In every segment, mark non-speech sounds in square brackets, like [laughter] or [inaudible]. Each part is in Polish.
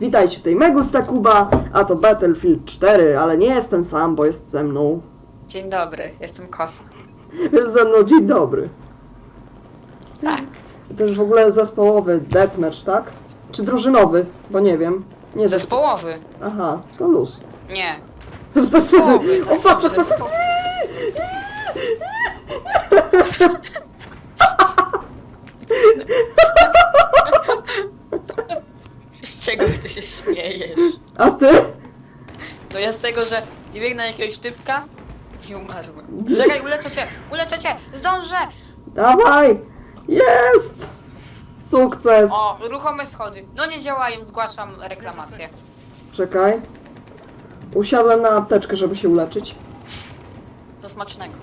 Witajcie, tej Megusta Kuba, a to Battlefield 4, ale nie jestem sam, bo jest ze mną. Dzień dobry, jestem Kosa. Jest ze mną dzień dobry. Tak. To jest w ogóle zespołowy deathmatch, tak? Czy drużynowy? Bo nie wiem. Nie zespo... Zespołowy. Aha, to luz. Nie. Zespołowy. O, [laughs] fuck. zespołowy. Z czego ty się śmiejesz? A ty? To ja z tego, że nie biegnę na jakiegoś typka i umarłem. Czekaj, uleczę cię! Uleczę cię! Zdążę! Dawaj! Jest! Sukces! O, ruchome schody. No nie działają, zgłaszam reklamację. Czekaj. Usiadłem na apteczkę, żeby się uleczyć. Do smacznego.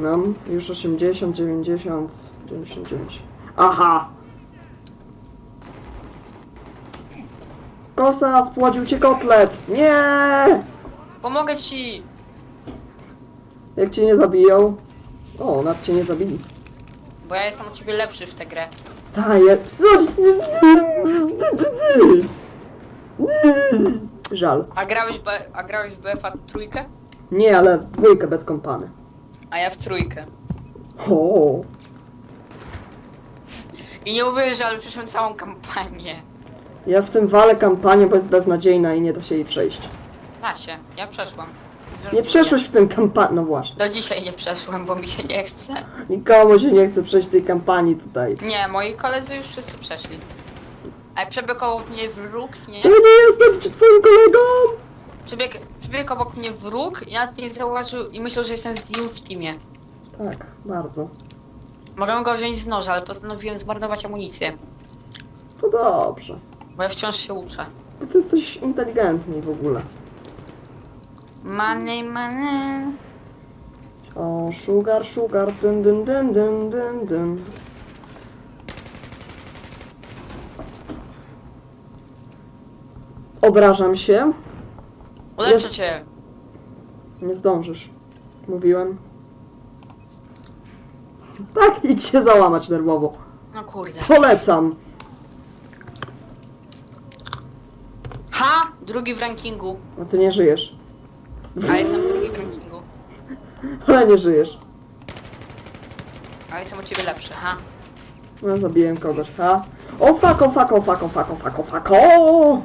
Mam już 80, 90, 99. Aha! Kosa, spłodził cię kotlet! Nie! Pomogę ci! Jak cię nie zabiją? O, nad cię nie zabili. Bo ja jestem od ciebie lepszy w tę grę. Ta, je... Żal. A grałeś, w B, a grałeś w BFA trójkę? Nie, ale dwójkę bez kompany. A ja w trójkę. O, I nie uwierzę, ale przeszłem całą kampanię. Ja w tym walę kampanię, bo jest beznadziejna i nie da się jej przejść. Da się, ja przeszłam. Nie przeszłeś w tym kampanii, no właśnie. Do dzisiaj nie przeszłam, bo mi się nie chce. Nikomu się nie chce przejść tej kampanii tutaj. Nie, moi koledzy już wszyscy przeszli. A przebiegł obok mnie wróg, nie? To nie jestem twoim kolegą! Przebiegł, przebiegł obok mnie wróg i nawet nie zauważył i myślał, że jestem z nim w teamie. Tak, bardzo. Mogę go wziąć z noża, ale postanowiłem zmarnować amunicję, To dobrze. Bo ja wciąż się uczę. Bo ty jesteś inteligentny w ogóle. Money, money. O, sugar, sugar, dyn, dyn, dyn, dyn, dyn, dyn. Obrażam się. Uleczę Jest- cię. Nie zdążysz. Mówiłem. Tak, idź się załamać nerwowo. No kurde. Polecam. Ha! Drugi w rankingu. A ty nie żyjesz. A jestem drugi w rankingu. Ale nie żyjesz. A jestem od ciebie lepszy, ha? No, zabiłem kogoś, ha? O fuck, o fuck, o fuck, o fuck, o fuck, o fuck, o!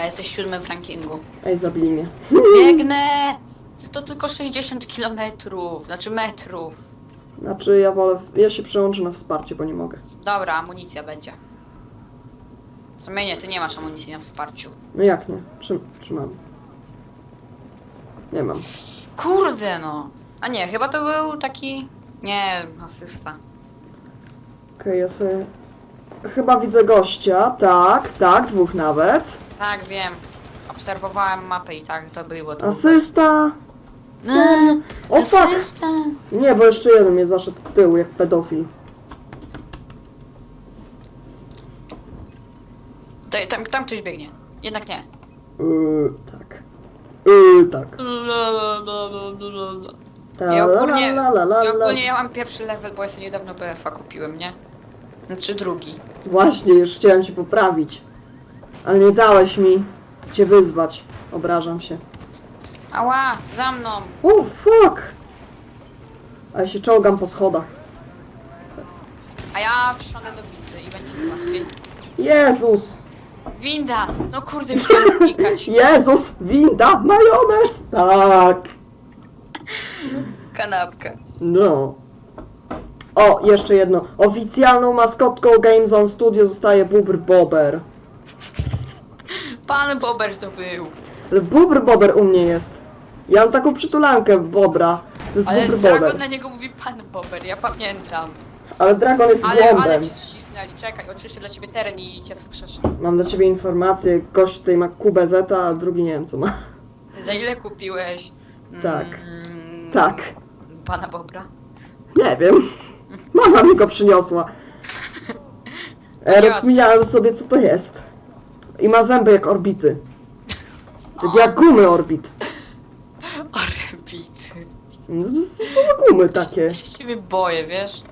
A jesteś siódmy w rankingu. Ej, zabili mnie. Biegnę! To tylko 60 kilometrów, znaczy metrów. Znaczy, ja wolę, ja się przełączę na wsparcie, bo nie mogę. Dobra, amunicja będzie. W sumie nie, ty nie masz amunicji na wsparciu. No jak nie? Czy, czy mam? Nie mam. Kurde no! A nie, chyba to był taki... Nie, asysta. Okej, ja sobie... Chyba widzę gościa, tak, tak, dwóch nawet. Tak, wiem. Obserwowałem mapę i tak to było. Asysta! Serio? O fuck! Asysta! Nie, bo jeszcze jeden mnie zaszedł w tył, jak pedofil. To, tam, tam ktoś biegnie. Jednak nie. Yy, tak. Yy, tak. Ta Ja ogólnie, la la la ja la. ogólnie ja mam pierwszy level, bo ja sobie niedawno BFA kupiłem, nie? Znaczy drugi. Właśnie, już chciałem cię poprawić. Ale nie dałeś mi cię wyzwać. Obrażam się. Ała, za mną! O, fuck! A ja się czołgam po schodach. A ja wsiądę do windy i będzie mi łatwiej. Jezus! Winda! No kurde, już chciałem [laughs] klikać. Jezus! Winda! Majonez! Tak! Kanapkę. No. O, jeszcze jedno. Oficjalną maskotką Game Zone Studio zostaje Bubr Bober. Pan Bober to był. Ale Bubr Bober u mnie jest. Ja mam taką przytulankę Bobra. To jest Ale Bubr Dragon Bober. na niego mówi pan Bober, ja pamiętam. Ale Dragon jest Ale, ale cię ścisnęli, czekaj, oczyszczę dla ciebie teren i cię wskrzeszę. Mam dla ciebie informację. Gość tutaj ma Kubę Zeta, a drugi nie wiem co ma. Za ile kupiłeś? Tak. Mm, Tak. Pana Bobra? Nie wiem. Mama mi go przyniosła. [laughs] E, rozkminiałem sobie co to jest. I ma zęby jak orbity. Jak gumy orbit. [laughs] Orebity. Z- z- Są gumy takie. Ja się ciebie boję, wiesz?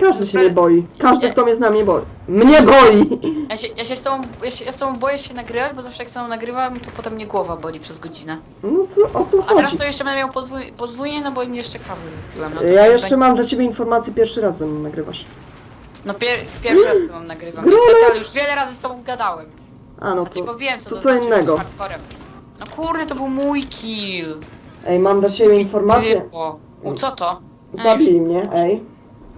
Każdy się Ale- mnie boi. Każdy, Nie. kto mnie zna, mnie boi. Mnie boi! Ja się, ja się z tobą, ja, się, ja z tobą boję się nagrywać, bo zawsze jak z tobą nagrywam, to potem mnie głowa boli przez godzinę. No to o to A teraz chodzi. to jeszcze będę miał podwój, podwójnie, no bo mi jeszcze kawy wypiłem. No, to Ja tak jeszcze mam dla ciebie informację, pierwszy raz ze mną nagrywasz. No pier, pierwszy raz z tobą nagrywam, niestety, ale już wiele razy z tobą gadałem. A no Dlatego to... wiem, co to to, co znaczy innego. hardcorem. No kurde, to był mój kill. Ej, mam dla ciebie informację. Typo. U, co to? Ej, Zabij mnie, ej.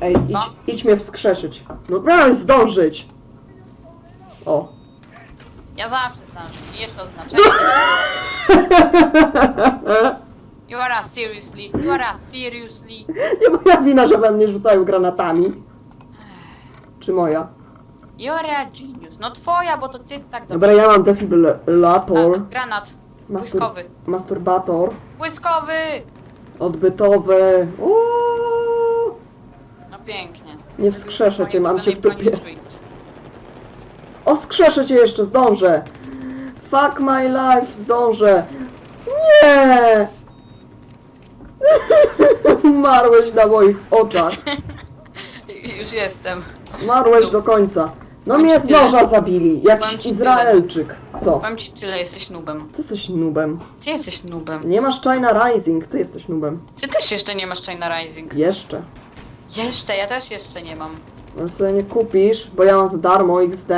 Ej, idź, Co? idź mnie wskrzeszyć. No miałeś zdążyć. O. Ja zawsze że jest to oznaczenie. You are a seriously, you are a seriously. Nie moja wina, że we mnie rzucają granatami. Czy moja? You are a genius. No twoja, bo to ty tak dobrze. Dobra, ja mam defibrylator, A, granat. Mastur- Błyskowy. masturbator, Błyskowy! odbytowy. Uuu. No pięknie. Nie wskrzeszę cię, mam cię w dupie. O, wskrzeszę cię jeszcze, zdążę. Fuck my life, zdążę. Nie! [laughs] Umarłeś na moich oczach. [laughs] Już jestem. Umarłeś do końca. No mnie ci z tyle. noża zabili. Jakiś ci Izraelczyk. Co? Powiem ci tyle, jesteś nubem. Ty jesteś nubem. Ty jesteś nubem. Nie masz China Rising, ty jesteś nubem. Ty też jeszcze nie masz China Rising. Jeszcze. Jeszcze, ja też jeszcze nie mam. Ale sobie nie kupisz, bo ja mam za darmo XD.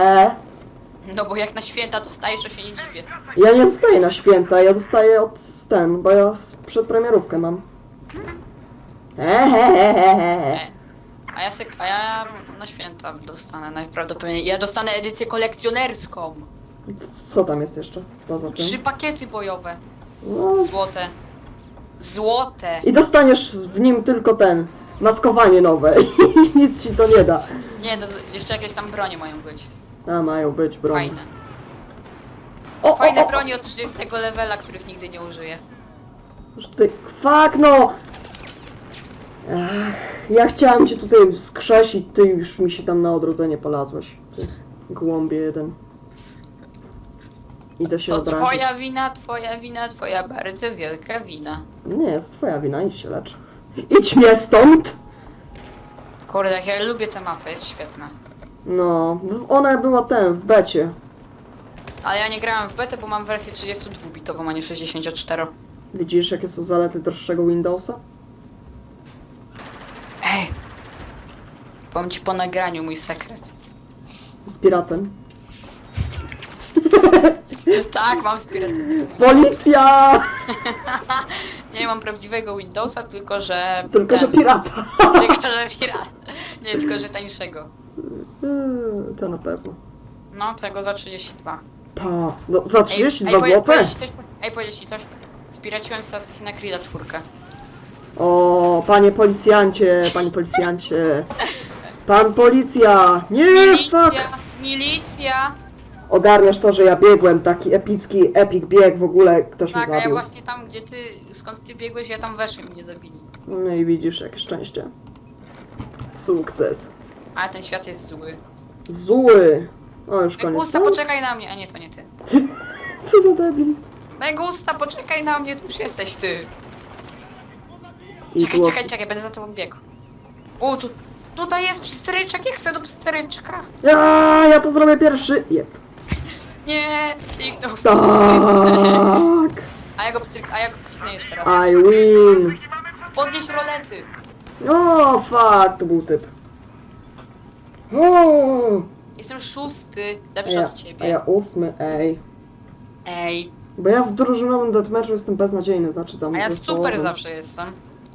No bo jak na święta dostajesz, to się nie dziwię. Ja nie dostaję na święta, ja dostaję od ten, bo ja z- przedpremierówkę mam. Ehehehehe. E, A ja, se, a ja na święta dostanę najprawdopodobniej. Ja dostanę edycję kolekcjonerską. Co tam jest jeszcze? Poza Trzy tym? pakiety bojowe. No, Złote. Złote. I dostaniesz w nim tylko ten, maskowanie nowe i [laughs] nic ci to nie da. Nie, to jeszcze jakieś tam bronie mają być. A, mają być broń. Fajne. O, Fajne o, o, broni od 30 levela, których nigdy nie użyję. Już tutaj, fuck no! Ach, ja chciałem cię tutaj skrzesić, ty już mi się tam na odrodzenie polazłeś. Ty głąbie jeden. Idę się To twoja wina, twoja wina, twoja bardzo wielka wina. Nie, jest twoja wina, idź się lecz. Idź mnie stąd! Kurde, jak ja lubię tę mapę, jest świetna. No, ona była ten, w becie. Ale ja nie grałem w betę, bo mam wersję 32-bitową, a nie 64. Widzisz, jakie są zalety droższego Windowsa? Ej! Powiem ci po nagraniu mój sekret. Z piratem. [laughs] tak, mam inspirację. Policja! [laughs] Nie mam prawdziwego Windowsa, tylko że... Tylko, że pirata. [laughs] Tylko, że pirat. Nie, tylko, że tańszego. Eee, To na pewno. No, tego za 32. Pa, no, za 32 ej, powie- zł? powiedzieć ci coś, ej, powiedzieć ci coś. Spiraciłem z Assassina Creed'a czwórkę. O, panie policjancie, panie policjancie. Pan policja! Nie, Milicja! fuck! Milicja! Ogarniasz to, że ja biegłem, taki epicki, epic bieg w ogóle, ktoś mnie Tak, a ja zabił. właśnie tam, gdzie ty, skąd ty biegłeś, ja tam weszłem i mnie zabili. No i widzisz, jakie szczęście. Sukces. Ale ten świat jest zły. Zły. O, już koniec. Megusta, No, poczekaj na mnie, a nie, to nie ty. [laughs] Co za debil. Megusta, poczekaj na mnie, tu już jesteś ty. I Czekaj, głos. czekaj, czekaj, będę za tobą biegł. U, tu, tutaj jest pstryczek, jak chcę do pstryczka. Ja, ja to zrobię pierwszy. Jep. Nie, kliknął Tak. A ja go pstryk, a ja go kliknę jeszcze raz. I win. Podnieś rolety. O, fuck, to był typ. O, Jestem szósty, a lepszy ja, od a ciebie. ja ósmy, ej. Ej, Bo ja w drużynowym deathmatchu jestem beznadziejny, znaczy tam a ja zespołowym. super zawsze jestem.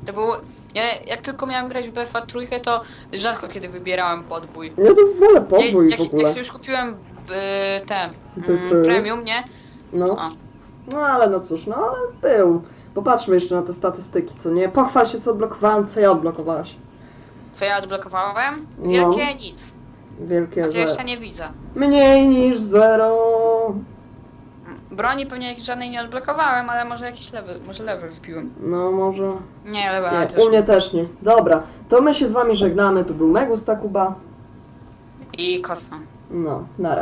To było, ja jak tylko miałem grać w BFA trójkę, to rzadko kiedy wybierałem podbój. Ja to wolę Ja, podwój jak, w ogóle. jak się już kupiłem y, te BF. mm, premium, nie? No. O, no ale no cóż, no ale był. Popatrzmy jeszcze na te statystyki, co nie? Pochwal się co odblokowałem, co ja odblokowałaś. co ja odblokowałem? No. Wielkie nic. Wielkie, że jeszcze nie widzę. mniej niż zero. Broni pewnie jakiejś żadnej nie odblokowałem, ale może jakiś level, może level wbiłem. No może... Nie, ale Nie, u mnie też nie. Dobra, to my się z wami żegnamy, to był Megus Takuba. I kosa. No, na razie.